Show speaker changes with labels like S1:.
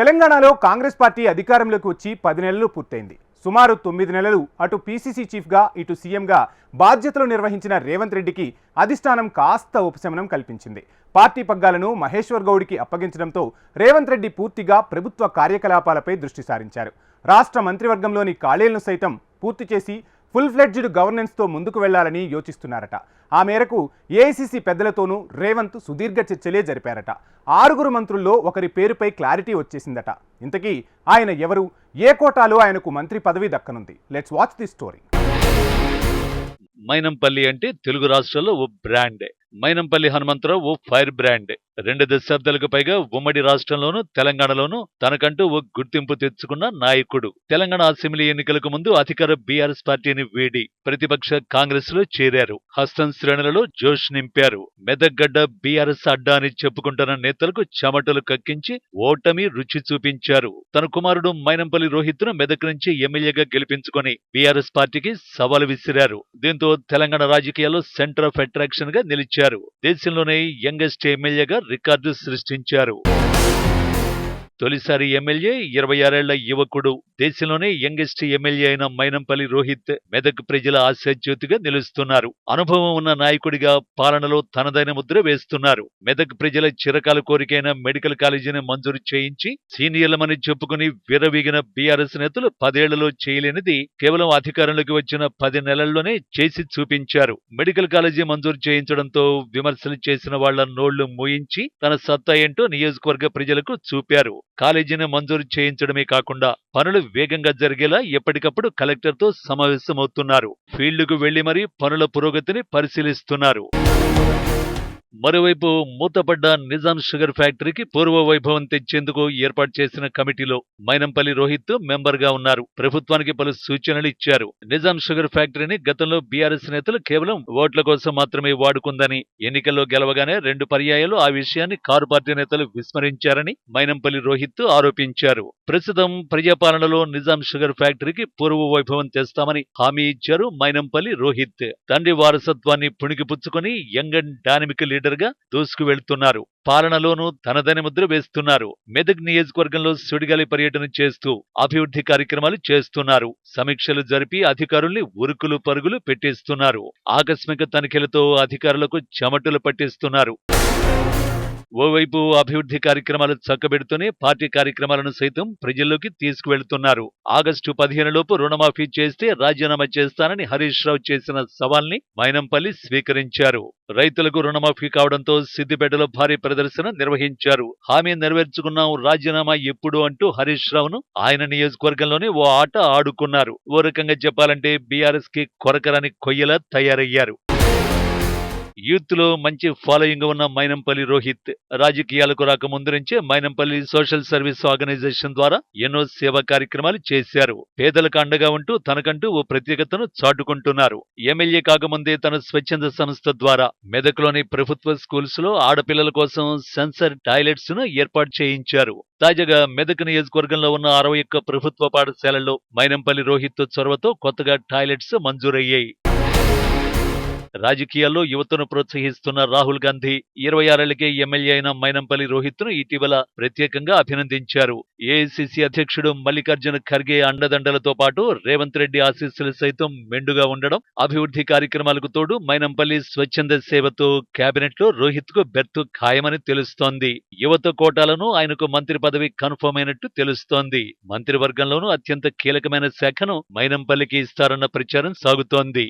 S1: తెలంగాణలో కాంగ్రెస్ పార్టీ అధికారంలోకి వచ్చి పది నెలలు పూర్తయింది. సుమారు తొమ్మిది నెలలు అటు పీసీసీ చీఫ్గా ఇటు సీఎంగా బాధ్యతలు నిర్వహించిన రేవంత్ రెడ్డికి అధిష్టానం కాస్త ఉపశమనం కల్పించింది. పార్టీ పగ్గాలను మహేశ్వర్ గౌడ్కి అప్పగించడంతో రేవంత్ రెడ్డి పూర్తిగా ప్రభుత్వ కార్యకలాపాలపై దృష్టి సారించారు. రాష్ట్ర మంత్రివర్గంలోని ఖాళీలను సైతం పూర్తి చేసి ఫుల్ ఫ్లెడ్జ్డ్ గవర్నెన్స్తో ముందుకు వెళ్ళాలని యోచిస్తున్నారట. ఆ మేరకు ఏఐసీసీ పెద్దలతోనూ రేవంత్ సుదీర్ఘ చర్చలే జరిపారట. ఆరుగురు మంత్రుల్లో ఒకరి పేరుపై క్లారిటీ వచ్చేసిందట. ఇంతకీ ఆయన ఎవరు? ఏ కోటాలో ఆయనకు మంత్రి పదవి దక్కనుంది? Let's watch the story
S2: Mynampally అంటే తెలుగు రాష్ట్రాల్లో ఓ బ్రాండే. మైనంపల్లి హనుమంతరావు ఓ ఫైర్ బ్రాండ్. రెండు దశాబ్దాలకు పైగా ఉమ్మడి రాష్ట్రంలోనూ తెలంగాణలోనూ తనకంటూ ఓ గుర్తింపు తెచ్చుకున్న నాయకుడు. తెలంగాణ అసెంబ్లీ ఎన్నికలకు ముందు అధికార బీఆర్ఎస్ పార్టీని వీడి ప్రతిపక్ష కాంగ్రెస్లో చేరారు. హస్తం శ్రేణులలో జోష్ నింపారు. మెదగడ్డ బీఆర్ఎస్ అడ్డా అని చెప్పుకుంటున్న నేతలకు చెమటలు కక్కించి ఓటమి రుచి చూపించారు. తన కుమారుడు మైనంపల్లి రోహిత్ను మెదక్ నుంచి ఎమ్మెల్యేగా గెలిపించుకొని బీఆర్ఎస్ పార్టీకి సవాలు విసిరారు. దీంతో తెలంగాణ రాజకీయాల్లో సెంటర్ ఆఫ్ అట్రాక్షన్గా నిలిచారు. దేశంలోనే యంగెస్ట్ ఎమ్మెల్యేగా రికార్డు సృష్టించారు. తొలిసారి ఎమ్మెల్యే ఇరవై ఆరేళ్ళ యువకుడు దేశంలోనే యంగెస్ట్ ఎమ్మెల్యే అయిన మైనంపల్లి రోహిత్ మెదక్ ప్రజల ఆశాజ్యోతిగా నిలుస్తున్నారు. అనుభవం ఉన్న నాయకుడిగా పాలనలో తనదైన ముద్ర వేస్తున్నారు. మెదక్ ప్రజల చిరకాల కోరికైన మెడికల్ కాలేజీని మంజూరు చేయించి సీనియర్లమని చెప్పుకుని విరవీగిన బీఆర్ఎస్ నేతలు పదేళ్ళలో చేయలేనిది కేవలం అధికారంలోకి వచ్చిన పది నెలల్లోనే చేసి చూపించారు. మెడికల్ కాలేజీ మంజూరు చేయించడంతో విమర్శలు చేసిన వాళ్ళ నోళ్ళు మూయించి తన సత్తా ఏంటో నియోజకవర్గ ప్రజలకు చూపారు. కాలేజీని మంజూరు చేయించడమే కాకుండా పనులు వేగంగా జరిగేలా ఎప్పటికప్పుడు కలెక్టర్తో సమావేశమవుతున్నారు. ఫీల్డ్కు వెళ్ళి మరీ పనుల పురోగతిని పరిశీలిస్తున్నారు. మరోవైపు మూతపడ్డ నిజాం షుగర్ ఫ్యాక్టరీకి పూర్వ వైభవం తెచ్చేందుకు ఏర్పాటు చేసిన కమిటీలో మైనంపల్లి రోహిత్ మెంబర్గా ఉన్నారు. ప్రభుత్వానికి పలు సూచనలు ఇచ్చారు. నిజాం షుగర్ ఫ్యాక్టరీని గతంలో బీఆర్ఎస్ నేతలు కేవలం ఓట్ల కోసం మాత్రమే వాడుకుందని ఎన్నికల్లో గెలవగానే రెండు పర్యాయాలు ఆ విషయాన్ని కారు పార్టీ నేతలు విస్మరించారని మైనంపల్లి రోహిత్ ఆరోపించారు. ప్రస్తుతం ప్రజాపాలనలో నిజాం షుగర్ ఫ్యాక్టరీకి పూర్వ వైభవం తెస్తామని హామీ ఇచ్చారు మైనంపల్లి రోహిత్. తండ్రి వారసత్వాన్ని పుణికిపుచ్చుకొని యంగ్ అండ్ డైనమిక్ లీడర్గా దూసుకు వెళ్తున్నారు. పాలనలోనూ తనదని ముద్ర వేస్తున్నారు. మెదక్ నియోజకవర్గంలో సుడిగాలి పర్యటన చేస్తూ అభివృద్ధి కార్యక్రమాలు చేస్తున్నారు. సమీక్షలు జరిపి అధికారుల్ని ఉరుకులు పరుగులు పెట్టిస్తున్నారు. ఆకస్మిక తనిఖీలతో అధికారులకు చెమటలు పట్టిస్తున్నారు. ఓవైపు అభివృద్ధి కార్యక్రమాలు చక్కబెడుతూనే పార్టీ కార్యక్రమాలను సైతం ప్రజల్లోకి తీసుకువెళ్తున్నారు. ఆగస్టు పదిహేను లోపు రుణమాఫీ చేస్తే రాజీనామా చేస్తానని హరీష్ రావు చేసిన సవాల్ని మైనంపల్లి స్వీకరించారు. రైతులకు రుణమాఫీ కావడంతో సిద్దిపేటలో భారీ ప్రదర్శన నిర్వహించారు. హామీ నెరవేర్చుకున్నాం రాజీనామా ఎప్పుడు అంటూ హరీష్ రావును ఆయన నియోజకవర్గంలోనే ఓ ఆట ఆడుకున్నారు. ఓ రకంగా చెప్పాలంటే బీఆర్ఎస్కి కొరకరాని కొయ్యలా తయారయ్యారు. యూత్లో మంచి ఫాలోయింగ్ ఉన్న మైనంపల్లి రోహిత్ రాజకీయాలకు రాక ముందు నుంచే మైనంపల్లి సోషల్ సర్వీస్ ఆర్గనైజేషన్ ద్వారా ఎన్నో సేవా కార్యక్రమాలు చేశారు. పేదలకు అండగా ఉంటూ తనకంటూ ఓ ప్రత్యేకతను చాటుకుంటున్నారు. ఎమ్మెల్యే కాకముందే తన స్వచ్ఛంద సంస్థ ద్వారా మెదక్లోని ప్రభుత్వ స్కూల్స్లో ఆడపిల్లల కోసం సెన్సర్ టాయిలెట్స్ను ఏర్పాటు చేయించారు. తాజాగా మెదక్ నియోజకవర్గంలో ఉన్న అరవై ఒక్క ప్రభుత్వ పాఠశాలల్లో మైనంపల్లి రోహిత్ చొరవతో కొత్తగా టాయిలెట్స్ మంజూరయ్యాయి. రాజకీయాల్లో యువతను ప్రోత్సహిస్తున్న రాహుల్ గాంధీ ఇరవై ఆరేళ్ళకే ఎమ్మెల్యే అయిన మైనంపల్లి రోహిత్ను ఇటీవల ప్రత్యేకంగా అభినందించారు. ఏఐసిసి అధ్యక్షుడు మల్లికార్జున ఖర్గే అండదండలతో పాటు రేవంత్ రెడ్డి ఆశీస్సులు సైతం మెండుగా ఉండడం అభివృద్ధి కార్యక్రమాలకు తోడు మైనంపల్లి స్వచ్ఛంద సేవతో కేబినెట్లో రోహిత్కు బెర్త్ ఖాయమని తెలుస్తోంది. యువత కోటాలను ఆయనకు మంత్రి పదవి కన్ఫర్మ్ అయినట్టు తెలుస్తోంది. మంత్రివర్గంలోనూ అత్యంత కీలకమైన శాఖను మైనంపల్లికి ఇస్తారన్న ప్రచారం సాగుతోంది.